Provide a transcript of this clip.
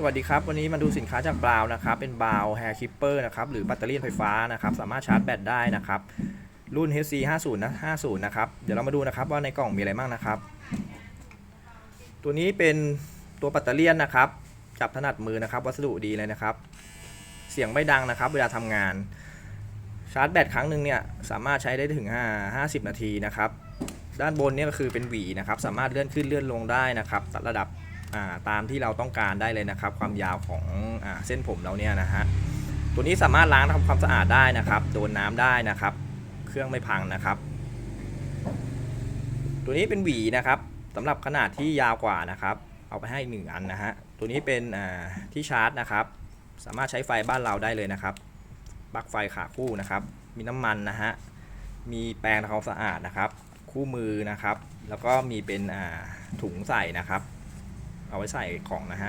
สวัสดีครับ วันนี้มาดูสินค้าจากบราวนะครับ เป็นบราวแฮร์คิปเปอร์นะครับ หรือแบตเตอรี่ไฟฟ้านะครับ สามารถชาร์จแบตได้นะครับ รุ่น HC 50นะ50 นะครับ เดี๋ยวเรามาดูนะครับว่าในกล่องมีอะไรบ้างนะครับ ตัวนี้เป็นตัวแบตเตอรี่นะครับ จับถนัดมือนะครับ วัสดุดีเลยนะครับ เสียงไม่ดังนะครับ เวลาทำงาน ชาร์จแบตครั้งหนึ่งเนี่ยสามารถใช้ได้ถึง5 50 นาทีนะครับ ด้านบนเนี่ยก็คือเป็นหวีนะครับ สามารถเลื่อนขึ้นเลื่อนลงได้นะครับ ตัดระดับ ตามที่เราต้องการได้เลยนะครับ ความยาวของอเส้นผมเราเนี่ยนะฮะตัวนี้สามารถล้างทำความสะอาดได้นะครับ โดนน้ำได้นะครับ เครื่องไม่พังนะครับ ตัวนี้เป็นหวีนะครับสำหรับขนาดที่ยาวกว่านะครับ เอาไปให้หนึ่งอันนะฮะตัวนี้เป็นที่ชาร์จนะครับ สามารถใช้ไฟบ้านเราได้เลยนะครับปลั๊กไฟขาคู่นะครับ มีน้ำมันนะฮะมีแปรงทำความสะอาดนะครับ คู่มือนะครับ แล้วก็มีเป็นถุงใส่นะครับ เอาไว้ใส่ของนะฮะ